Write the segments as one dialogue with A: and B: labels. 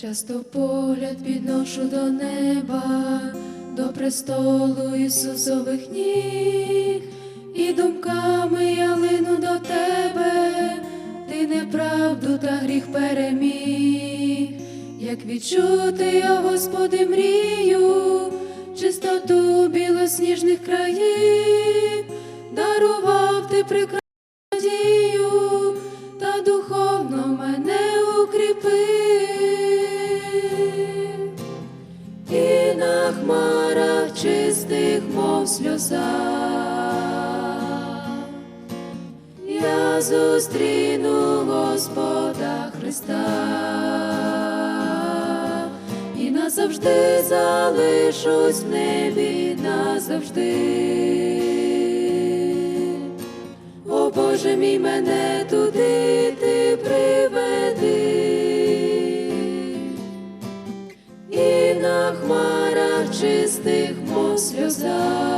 A: Часто погляд підношу до неба, до престолу Ісусових ніг, і думками я лину до тебе, ти неправду та гріх переміг, як відчути я, Господи, мрію, чистоту білосніжних країв, дарував ти прекрасну сльоза, я зустріну Господа Христа. І назавжди залишусь в небі назавжди. О Боже мій мене туди ти приведи, і на хмарах чистих, мов сльоза,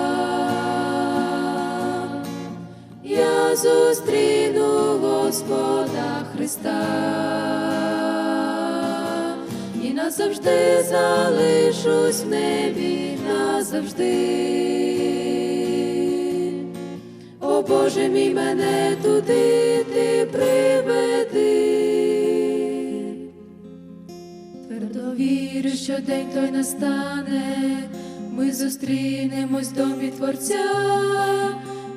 A: зустріну Господа Христа і назавжди залишусь в небі назавжди. О Боже мій мене туди ти приведи. Твердо вірю, що день той настане, ми зустрінемось в домі Творця,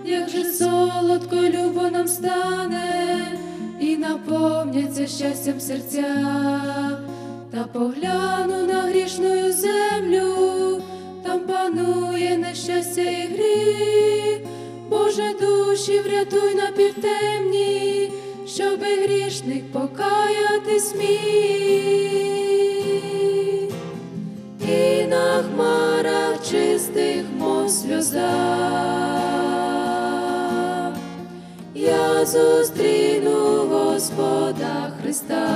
A: як же солодко любо нам стане, і наповняться щастям серця, та погляну на грішну землю, там панує нещастя і гріх. Боже, душі врятуй на півтемні, щоби грішник покаятись міг. І на хмарах чистих, мов сльоза, зустріну Господа Христа.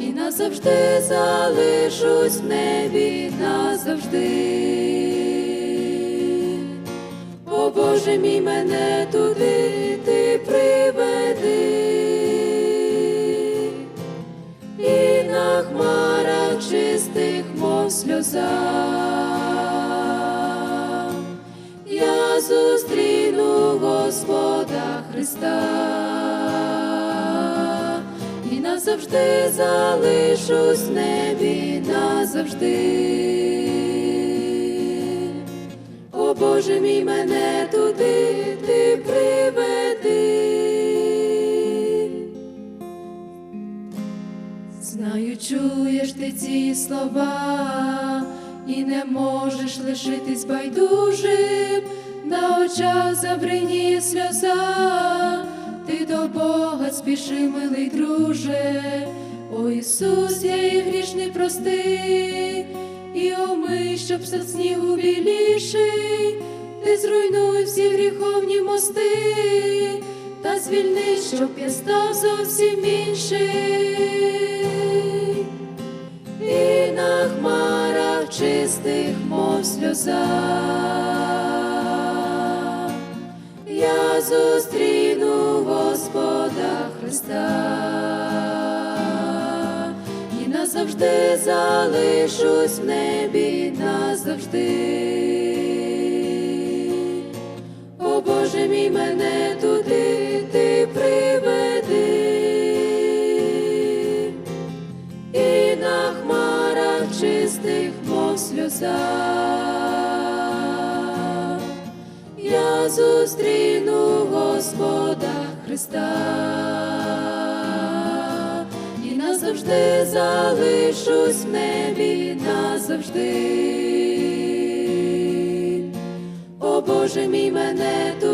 A: І назавжди залишусь в небі назавжди. О Боже мій мене туди ти приведи, і на хмарах чистих, мов сльоза, я зустріну Господа Христа і назавжди залишусь в небі назавжди. О Боже мій мене туди ти приведи. Знаю, чуєш ти ці слова, і не можеш лишитись байдужим, на очах забриніє сльоза, ти до Бога спіши, милий друже, о Ісус, я і грішний прости, і омий, щоб все снігу біліший, ти зруйнуй всі гріховні мости, та звільни, щоб я став зовсім інший. І на хмарах чистих, мов сльоза, Христа. І назавжди залишусь в небі назавжди. О Боже мій мене туди ти приведи, і на хмарах чистих, мов сльоза, зустріну Господа Христа і назавжди залишусь в небі назавжди. О Боже мій мене туди